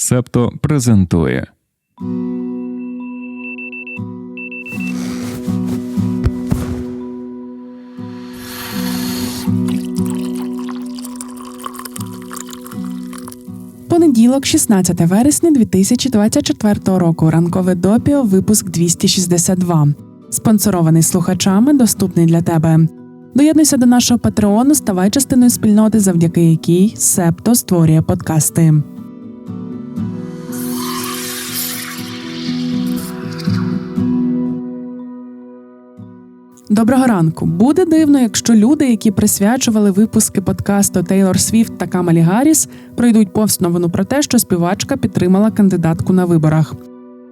Септо презентує. Понеділок, 16 вересня 2024 року. Ранкове допіо, випуск 262. Спонсорований слухачами, доступний для тебе. Доєднуйся до нашого патреону, ставай частиною спільноти, завдяки якій Септо створює подкасти. Доброго ранку. Буде дивно, якщо люди, які присвячували випуски подкасту Тейлор Свіфт та Камалі Гарріс, пройдуть повз новину про те, що співачка підтримала кандидатку на виборах.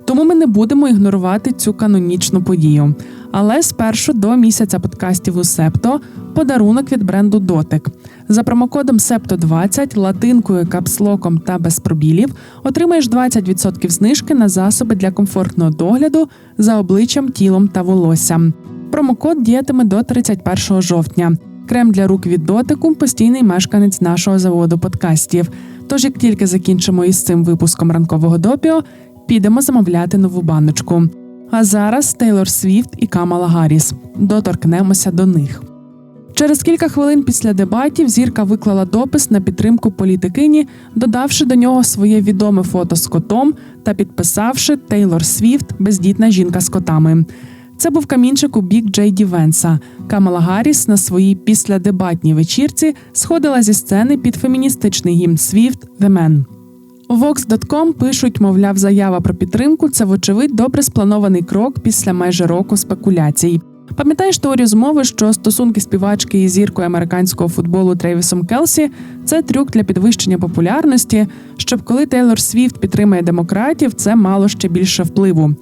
Тому ми не будемо ігнорувати цю канонічну подію. Але спершу до місяця подкастів у Септо подарунок від бренду Дотик. За промокодом Септо 20 латинкою, капслоком та без пробілів отримаєш 20% знижки на засоби для комфортного догляду за обличчям, тілом та волоссям. Промокод діятиме до 31 жовтня. Крем для рук від дотику постійний мешканець нашого заводу подкастів. Тож, як тільки закінчимо із цим випуском ранкового допіо, підемо замовляти нову баночку. А зараз Тейлор Свіфт і Камала Гарріс. Доторкнемося до них. Через кілька хвилин після дебатів зірка виклала допис на підтримку політикині, додавши до нього своє відоме фото з котом та підписавши Тейлор Свіфт бездітна жінка з котами. Це був камінчик у бік Джейді Венса. Камала Гарріс на своїй післядебатній вечірці сходила зі сцени під феміністичний гімн Свіфт «The Man». Vox.com пишуть, мовляв, заява про підтримку це, вочевидь, добре спланований крок після майже року спекуляцій. Пам'ятаєш теорію змови, що стосунки співачки із зіркою американського футболу Трейвісом Келсі це трюк для підвищення популярності, щоб коли Тейлор Свіфт підтримує демократів, це мало ще більше впливу.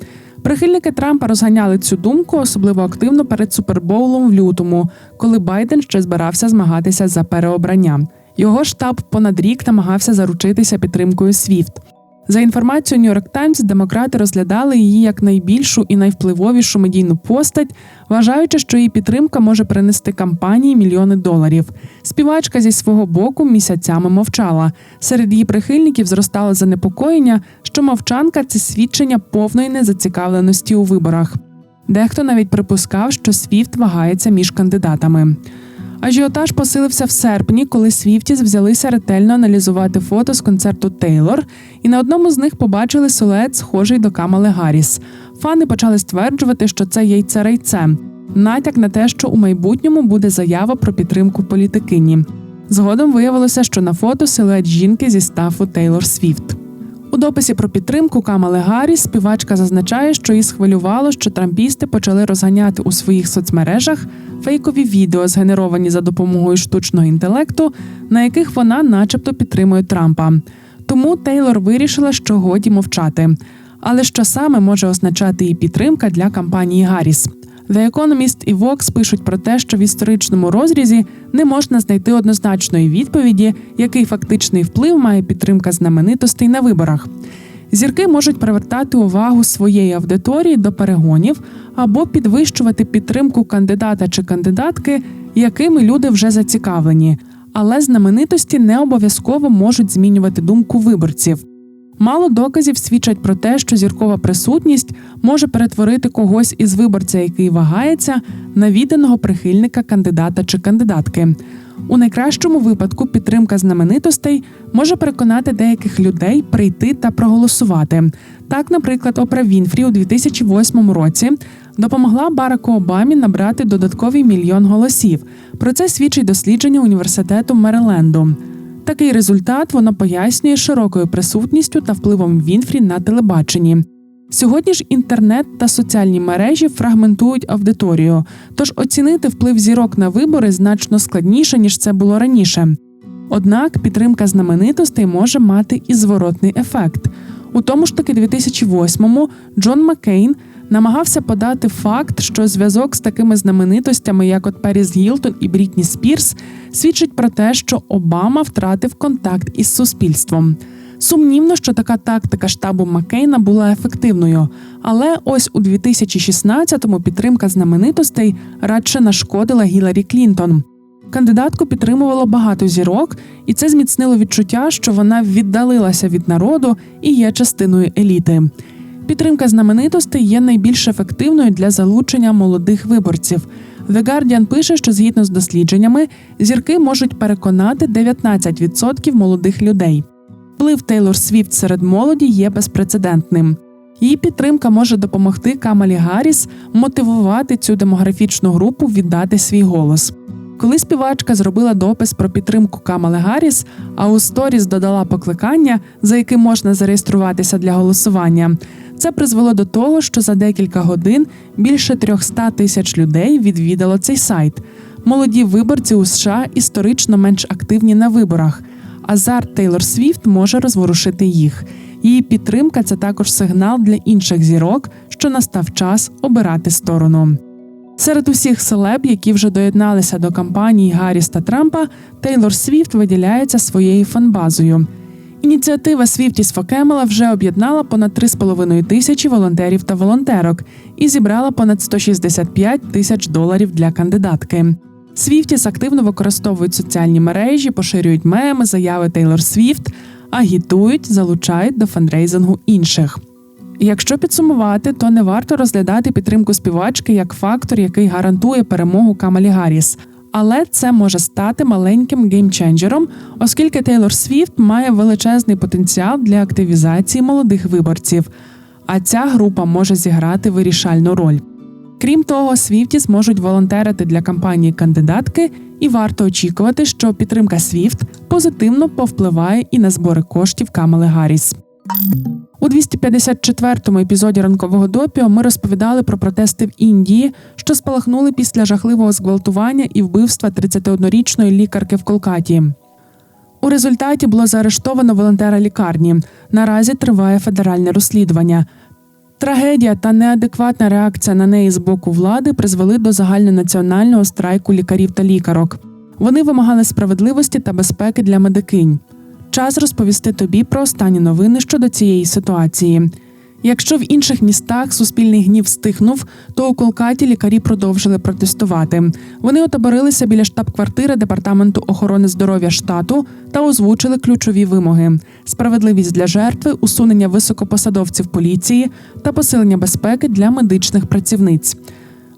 Прихильники Трампа розганяли цю думку особливо активно перед супербоулом в лютому, коли Байден ще збирався змагатися за переобрання. Його штаб понад рік намагався заручитися підтримкою СВІФТ. За інформацією New York Times, демократи розглядали її як найбільшу і найвпливовішу медійну постать, вважаючи, що її підтримка може принести кампанії мільйони доларів. Співачка зі свого боку місяцями мовчала. Серед її прихильників зростало занепокоєння, що мовчанка це свідчення повної незацікавленості у виборах. Дехто навіть припускав, що Свіфт вагається між кандидатами. Ажіотаж посилився в серпні, коли Свіфтіс взялися ретельно аналізувати фото з концерту Тейлор, і на одному з них побачили силует, схожий до Камали Гарріс. Фани почали стверджувати, що це яйце рейце, натяк на те, що у майбутньому буде заява про підтримку політикині. Згодом виявилося, що на фото силует жінки зі стафу Тейлор Свіфт. У дописі про підтримку Камали Гарріс співачка зазначає, що її схвилювало, що трампісти почали розганяти у своїх соцмережах фейкові відео, згенеровані за допомогою штучного інтелекту, на яких вона, начебто, підтримує Трампа. Тому Тейлор вирішила, що годі мовчати. Але що саме може означати її підтримка для кампанії Гарріс? The Economist і Vox пишуть про те, що в історичному розрізі не можна знайти однозначної відповіді, який фактичний вплив має підтримка знаменитостей на виборах. Зірки можуть привертати увагу своєї аудиторії до перегонів або підвищувати підтримку кандидата чи кандидатки, якими люди вже зацікавлені, але знаменитості не обов'язково можуть змінювати думку виборців. Мало доказів свідчать про те, що зіркова присутність може перетворити когось із виборця, який вагається, на відданого прихильника кандидата чи кандидатки. У найкращому випадку підтримка знаменитостей може переконати деяких людей прийти та проголосувати. Так, наприклад, Опра Вінфрі у 2008 році допомогла Бараку Обамі набрати додатковий мільйон голосів. Про це свідчить дослідження університету Мериленду. Такий результат вона пояснює широкою присутністю та впливом Вінфрі на телебаченні. Сьогодні ж інтернет та соціальні мережі фрагментують аудиторію, тож оцінити вплив зірок на вибори значно складніше ніж це було раніше. Однак підтримка знаменитостей може мати і зворотний ефект. У тому ж таки 2008-му Джон Маккейн намагався подати факт, що зв'язок з такими знаменитостями, як от Періс Гілтон і Брітні Спірс, свідчить про те, що Обама втратив контакт із суспільством. Сумнівно, що така тактика штабу Маккейна була ефективною, але ось у 2016-му підтримка знаменитостей радше нашкодила Гіларі Клінтон. Кандидатку підтримувало багато зірок, і це зміцнило відчуття, що вона віддалилася від народу і є частиною еліти. Підтримка знаменитостей є найбільш ефективною для залучення молодих виборців. The Guardian пише, що згідно з дослідженнями, зірки можуть переконати 19% молодих людей. Вплив Тейлор Свіфт серед молоді є безпрецедентним. Її підтримка може допомогти Камалі Гарріс мотивувати цю демографічну групу віддати свій голос. Коли співачка зробила допис про підтримку Камали Гарріс, а у сторіс додала покликання, за яким можна зареєструватися для голосування, це призвело до того, що за декілька годин більше 300 тисяч людей відвідало цей сайт. Молоді виборці у США історично менш активні на виборах. Азарт Тейлор Свіфт може розворушити їх. Її підтримка це також сигнал для інших зірок, що настав час обирати сторону. Серед усіх селеб, які вже доєдналися до кампанії Гарріс та Трампа, Тейлор Свіфт виділяється своєю фанбазою. Ініціатива Свіфтіс Фокемела вже об'єднала понад 3,5 тисячі волонтерів та волонтерок і зібрала понад 165 тисяч доларів для кандидатки. Свіфтіс активно використовують соціальні мережі, поширюють меми, заяви Тейлор Свіфт, агітують, залучають до фандрейзингу інших. Якщо підсумувати, то не варто розглядати підтримку співачки як фактор, який гарантує перемогу Камалі Гарріс. Але це може стати маленьким геймченджером, оскільки Тейлор Свіфт має величезний потенціал для активізації молодих виборців, а ця група може зіграти вирішальну роль. Крім того, Свіфті зможуть волонтерити для кампанії кандидатки, і варто очікувати, що підтримка Свіфт позитивно повпливає і на збори коштів Камали Гарріс. У 254-му епізоді ранкового допіо ми розповідали про протести в Індії, що спалахнули після жахливого зґвалтування і вбивства 31-річної лікарки в Колкаті. У результаті було заарештовано волонтера лікарні. Наразі триває федеральне розслідування. Трагедія та неадекватна реакція на неї з боку влади призвели до загальнонаціонального страйку лікарів та лікарок. Вони вимагали справедливості та безпеки для медикинь. Час розповісти тобі про останні новини щодо цієї ситуації. Якщо в інших містах суспільний гнів стихнув, то у Колкаті лікарі продовжили протестувати. Вони отоборилися біля штаб-квартири департаменту охорони здоров'я штату та озвучили ключові вимоги: справедливість для жертви, усунення високопосадовців поліції та посилення безпеки для медичних працівниць.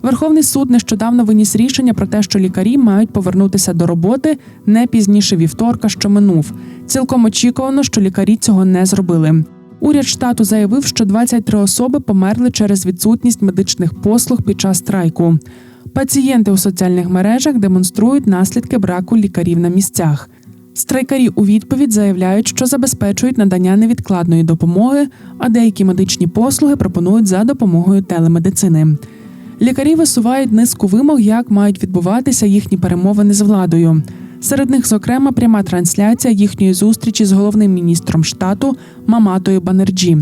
Верховний суд нещодавно виніс рішення про те, що лікарі мають повернутися до роботи не пізніше вівторка, що минув. Цілком очікувано, що лікарі цього не зробили. Уряд штату заявив, що 23 особи померли через відсутність медичних послуг під час страйку. Пацієнти у соціальних мережах демонструють наслідки браку лікарів на місцях. Страйкарі у відповідь заявляють, що забезпечують надання невідкладної допомоги, а деякі медичні послуги пропонують за допомогою телемедицини. Лікарі висувають низку вимог, як мають відбуватися їхні перемовини з владою. Серед них, зокрема, пряма трансляція їхньої зустрічі з головним міністром штату Маматою Банерджі.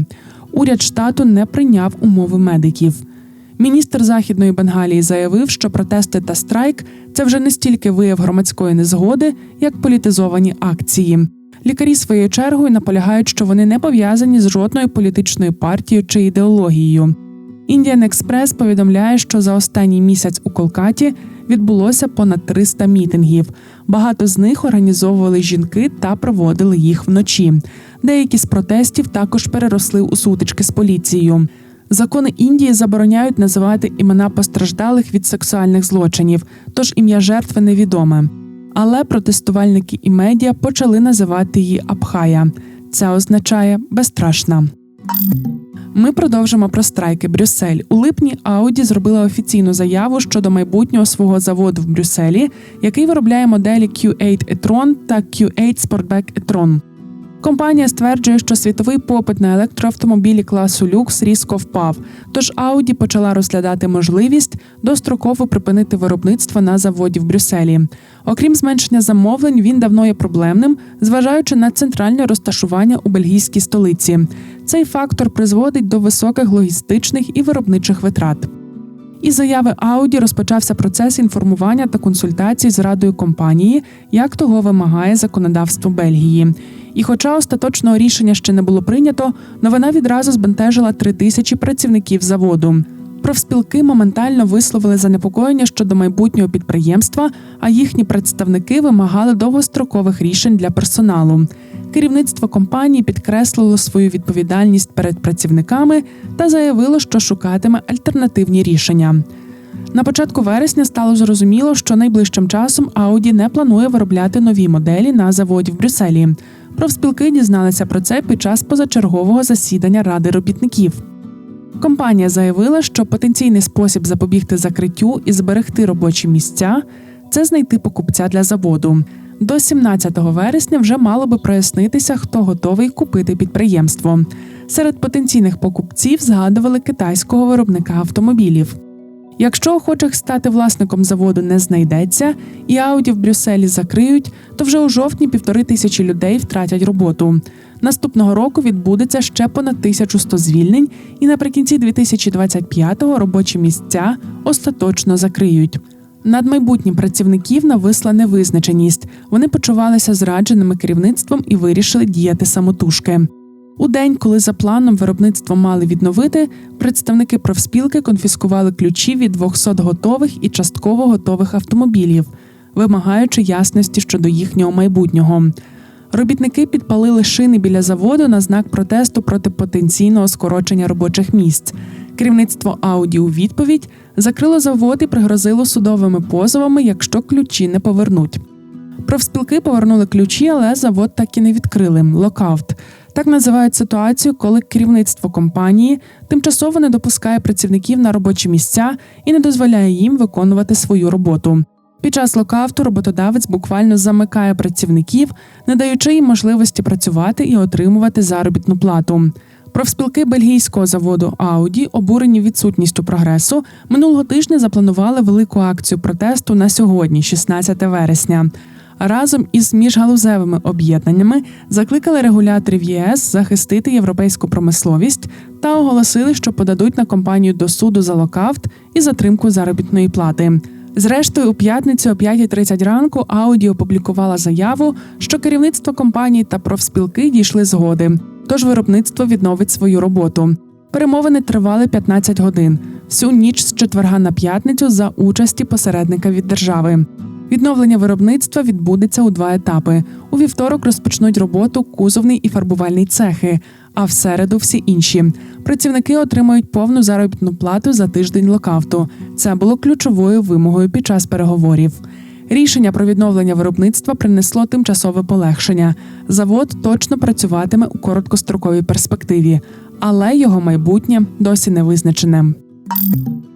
Уряд штату не прийняв умови медиків. Міністр західної Бенгалії заявив, що протести та страйк це вже не стільки вияв громадської незгоди, як політизовані акції. Лікарі своєю чергою наполягають, що вони не пов'язані з жодною політичною партією чи ідеологією. Індіан Експрес повідомляє, що за останній місяць у Колкаті відбулося понад 300 мітингів. Багато з них організовували жінки та проводили їх вночі. Деякі з протестів також переросли у сутички з поліцією. Закони Індії забороняють називати імена постраждалих від сексуальних злочинів, тож ім'я жертви невідоме. Але протестувальники і медіа почали називати її Абхая. Це означає безстрашна. Ми продовжимо про страйки Брюссель. У липні Ауді зробила офіційну заяву щодо майбутнього свого заводу в Брюсселі, який виробляє моделі Q8 e-tron та Q8 Sportback e-tron. Компанія стверджує, що світовий попит на електроавтомобілі класу люкс різко впав. Тож Audi почала розглядати можливість достроково припинити виробництво на заводі в Брюсселі. Окрім зменшення замовлень, він давно є проблемним, зважаючи на центральне розташування у бельгійській столиці. Цей фактор призводить до високих логістичних і виробничих витрат. Із заяви Ауді розпочався процес інформування та консультацій з радою компанії, як того вимагає законодавство Бельгії. І, хоча остаточного рішення ще не було прийнято, новина відразу збентежила три тисячі працівників заводу. Профспілки моментально висловили занепокоєння щодо майбутнього підприємства, а їхні представники вимагали довгострокових рішень для персоналу. Керівництво компанії підкреслило свою відповідальність перед працівниками та заявило, що шукатиме альтернативні рішення. На початку вересня стало зрозуміло, що найближчим часом Audi не планує виробляти нові моделі на заводі в Брюсселі. Профспілки дізналися про це під час позачергового засідання ради робітників. Компанія заявила, що потенційний спосіб запобігти закриттю і зберегти робочі місця це знайти покупця для заводу. До 17 вересня вже мало би прояснитися, хто готовий купити підприємство. Серед потенційних покупців згадували китайського виробника автомобілів. Якщо охочих стати власником заводу не знайдеться, і Ауді в Брюсселі закриють, то вже у жовтні півтори тисячі людей втратять роботу. Наступного року відбудеться ще понад 1100 звільнень, і наприкінці 2025-го робочі місця остаточно закриють. Над майбутнім працівників нависла невизначеність. Вони почувалися зрадженими керівництвом і вирішили діяти самотужки. У день, коли за планом виробництво мали відновити, представники профспілки конфіскували ключі від 200 готових і частково готових автомобілів, вимагаючи ясності щодо їхнього майбутнього. Робітники підпалили шини біля заводу на знак протесту проти потенційного скорочення робочих місць. Керівництво Ауді у відповідь закрило завод і пригрозило судовими позовами, якщо ключі не повернуть. Профспілки повернули ключі, але завод так і не відкрили локаут. Так називають ситуацію, коли керівництво компанії тимчасово не допускає працівників на робочі місця і не дозволяє їм виконувати свою роботу. Під час локауту роботодавець буквально замикає працівників, не даючи їм можливості працювати і отримувати заробітну плату. Профспілки бельгійського заводу Audi, обурені відсутністю прогресу, минулого тижня запланували велику акцію протесту на сьогодні, 16 вересня. Разом із міжгалузевими об'єднаннями закликали регуляторів ЄС захистити європейську промисловість та оголосили, що подадуть на компанію до суду за локаут і затримку заробітної плати. Зрештою, у п'ятницю о 5.30 ранку Ауді опублікувала заяву, що керівництво компанії та профспілки дійшли згоди, тож виробництво відновить свою роботу. Перемовини тривали 15 годин всю ніч з четверга на п'ятницю за участі посередника від держави. Відновлення виробництва відбудеться у два етапи. У вівторок розпочнуть роботу кузовний і фарбувальний цехи, а в середу всі інші. Працівники отримають повну заробітну плату за тиждень локауту. Це було ключовою вимогою під час переговорів. Рішення про відновлення виробництва принесло тимчасове полегшення. Завод точно працюватиме у короткостроковій перспективі, але його майбутнє досі не визначене.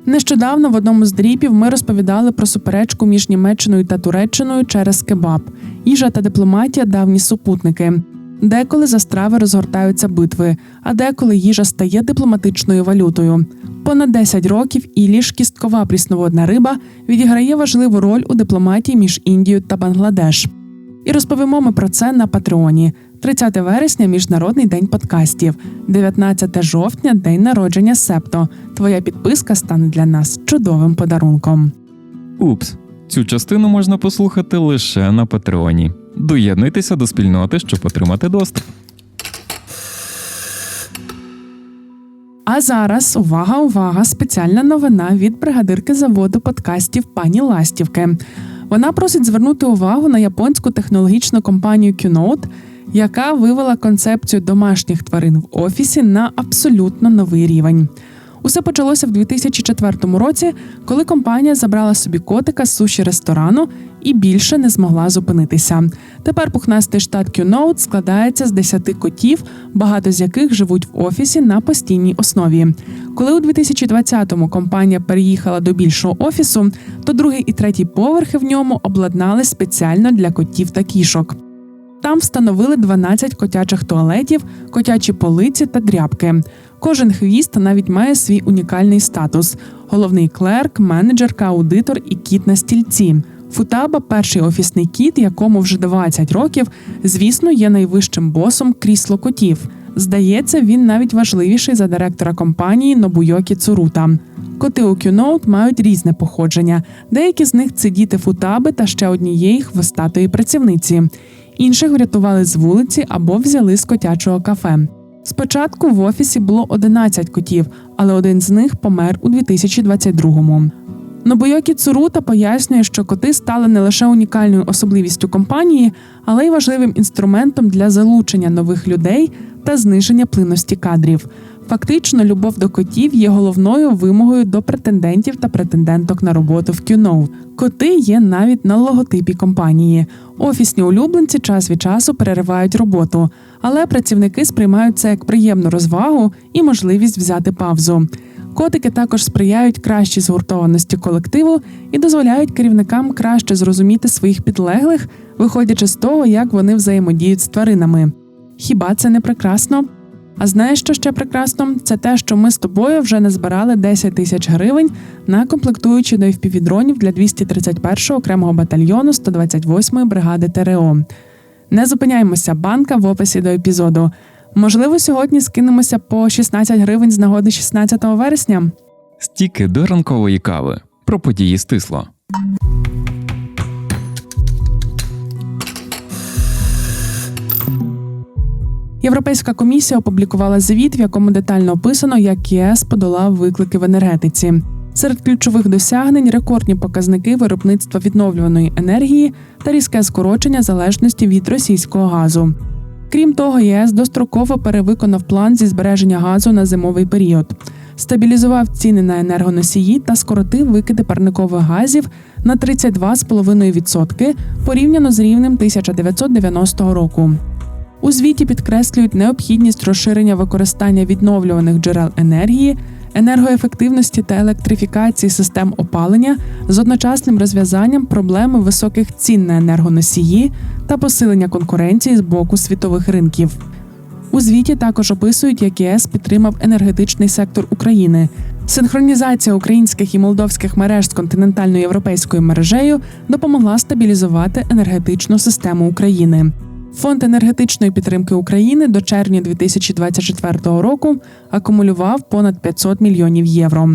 Нещодавно в одному з дріпів ми розповідали про суперечку між Німеччиною та Туреччиною через кебаб. Їжа та дипломатія давні супутники. Деколи за страви розгортаються битви, а деколи їжа стає дипломатичною валютою. Понад 10 років Іліш, кісткова прісноводна риба, відіграє важливу роль у дипломатії між Індією та Бангладеш. І розповімо ми про це на Патреоні. 30 вересня міжнародний день подкастів, 19 жовтня день народження Септо. Твоя підписка стане для нас чудовим подарунком. Упс, цю частину можна послухати лише на Патреоні. Доєднуйтеся до спільноти, щоб отримати доступ. А зараз увага, увага! Спеціальна новина від бригадирки заводу подкастів пані Ластівки. Вона просить звернути увагу на японську технологічну компанію Qnote, яка вивела концепцію домашніх тварин в офісі на абсолютно новий рівень. Усе почалося в 2004 році, коли компанія забрала собі котика з суші ресторану і більше не змогла зупинитися. Тепер пухнастий штат Qnote складається з 10 котів, багато з яких живуть в офісі на постійній основі. Коли у 2020-му компанія переїхала до більшого офісу, то другий і третій поверхи в ньому обладнали спеціально для котів та кішок. Там встановили 12 котячих туалетів, котячі полиці та дрябки. Кожен хвіст навіть має свій унікальний статус: головний клерк, менеджерка, аудитор і кіт на стільці. Футаба перший офісний кіт, якому вже 20 років, звісно, є найвищим босом крісло котів. Здається, він навіть важливіший за директора компанії Нобуйокі Цурута. Коти у Qnote мають різне походження. Деякі з них це діти футаби та ще однієї хвостатої працівниці. Інших врятували з вулиці або взяли з котячого кафе. Спочатку в офісі було 11 котів, але один з них помер у 2022-му. Нобойокі Цурута пояснює, що коти стали не лише унікальною особливістю компанії, але й важливим інструментом для залучення нових людей та зниження плинності кадрів. Фактично, любов до котів є головною вимогою до претендентів та претенденток на роботу в QNO. Коти є навіть на логотипі компанії. Офісні улюбленці час від часу переривають роботу, але працівники сприймають це як приємну розвагу і можливість взяти павзу. Котики також сприяють кращій згуртованості колективу і дозволяють керівникам краще зрозуміти своїх підлеглих, виходячи з того, як вони взаємодіють з тваринами. Хіба це не прекрасно? А знаєш, що ще прекрасно? Це те, що ми з тобою вже не збирали 10 тисяч гривень на комплектуючі до FPV-дронів для 231-го окремого батальйону 128-ї бригади ТРО. Не зупиняємося, банка в описі до епізоду. Можливо, сьогодні скинемося по 16 гривень з нагоди 16 вересня. Стіки до ранкової кави. Про події стисло. Європейська комісія опублікувала звіт, в якому детально описано, як ЄС подолав виклики в енергетиці. Серед ключових досягнень рекордні показники виробництва відновлюваної енергії та різке скорочення залежності від російського газу. Крім того, ЄС достроково перевиконав план зі збереження газу на зимовий період, стабілізував ціни на енергоносії та скоротив викиди парникових газів на 32,5% порівняно з рівнем 1990 року. У звіті підкреслюють необхідність розширення використання відновлюваних джерел енергії, енергоефективності та електрифікації систем опалення з одночасним розв'язанням проблеми високих цін на енергоносії та посилення конкуренції з боку світових ринків. У звіті також описують, як ЄС підтримав енергетичний сектор України. Синхронізація українських і молдовських мереж з континентально-європейською мережею допомогла стабілізувати енергетичну систему України. Фонд енергетичної підтримки України до червня 2024 року акумулював понад 500 мільйонів євро.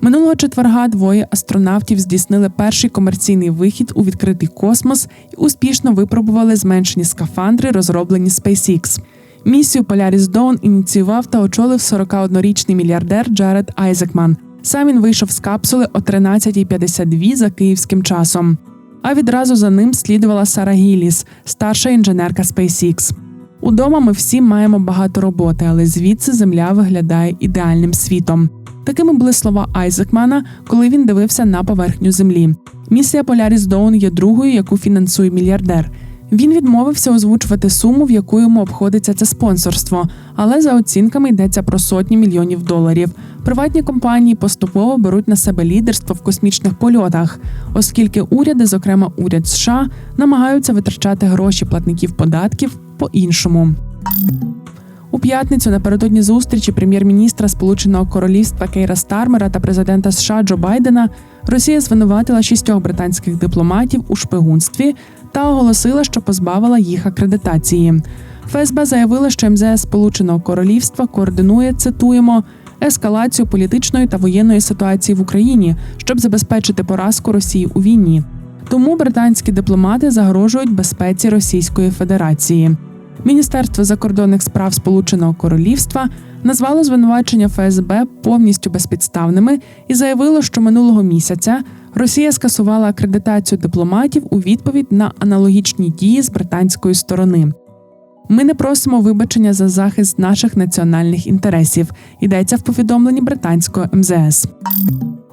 Минулого четверга двоє астронавтів здійснили перший комерційний вихід у відкритий космос і успішно випробували зменшені скафандри, розроблені SpaceX. Місію Polaris Dawn ініціював та очолив 41-річний мільярдер Джаред Айзекман. Сам він вийшов з капсули о 13.52 за київським часом. А відразу за ним слідувала Сара Гіліс, старша інженерка SpaceX. Удома ми всі маємо багато роботи, але звідси земля виглядає ідеальним світом. Такими були слова Айзекмана, коли він дивився на поверхню землі. Місія Polaris Dawn є другою, яку фінансує мільярдер. Він відмовився озвучувати суму, в яку йому обходиться це спонсорство, але за оцінками йдеться про сотні мільйонів доларів. Приватні компанії поступово беруть на себе лідерство в космічних польотах, оскільки уряди, зокрема уряд США, намагаються витрачати гроші платників податків по-іншому. У п'ятницю напередодні зустрічі прем'єр-міністра Сполученого Королівства Кейра Стармера та президента США Джо Байдена Росія звинуватила шістьох британських дипломатів у шпигунстві та оголосила, що позбавила їх акредитації. ФСБ заявила, що МЗС Сполученого Королівства координує цитуємо. Ескалацію політичної та воєнної ситуації в Україні, щоб забезпечити поразку Росії у війні. Тому британські дипломати загрожують безпеці Російської Федерації. Міністерство закордонних справ Сполученого Королівства назвало звинувачення ФСБ повністю безпідставними і заявило, що минулого місяця Росія скасувала акредитацію дипломатів у відповідь на аналогічні дії з британської сторони. Ми не просимо вибачення за захист наших національних інтересів. Йдеться в повідомленні британського МЗС.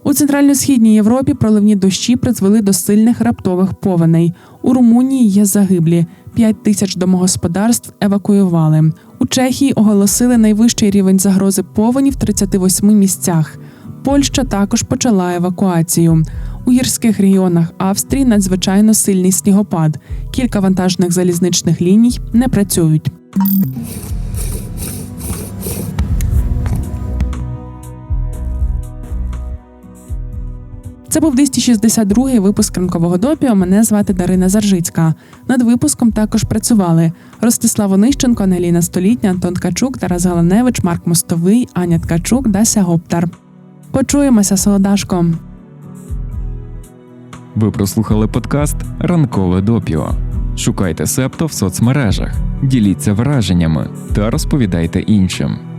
У центрально-східній Європі проливні дощі призвели до сильних раптових повеней. У Румунії є загиблі. 5 тисяч домогосподарств евакуювали. У Чехії оголосили найвищий рівень загрози повені в 38 місцях. Польща також почала евакуацію. У гірських регіонах Австрії надзвичайно сильний снігопад. Кілька вантажних залізничних ліній не працюють. Це був 262-й випуск ранкового допіо. Мене звати Дарина Заржицька. Над випуском також працювали Ростислав Онищенко, Ангеліна Столітня, Антон Ткачук, Тарас Галаневич, Марк Мостовий, Аня Ткачук, Дася Гоптар. Почуємося, солодашко. Ви прослухали подкаст Ранкове допіо. Шукайте септо в соцмережах, діліться враженнями та розповідайте іншим.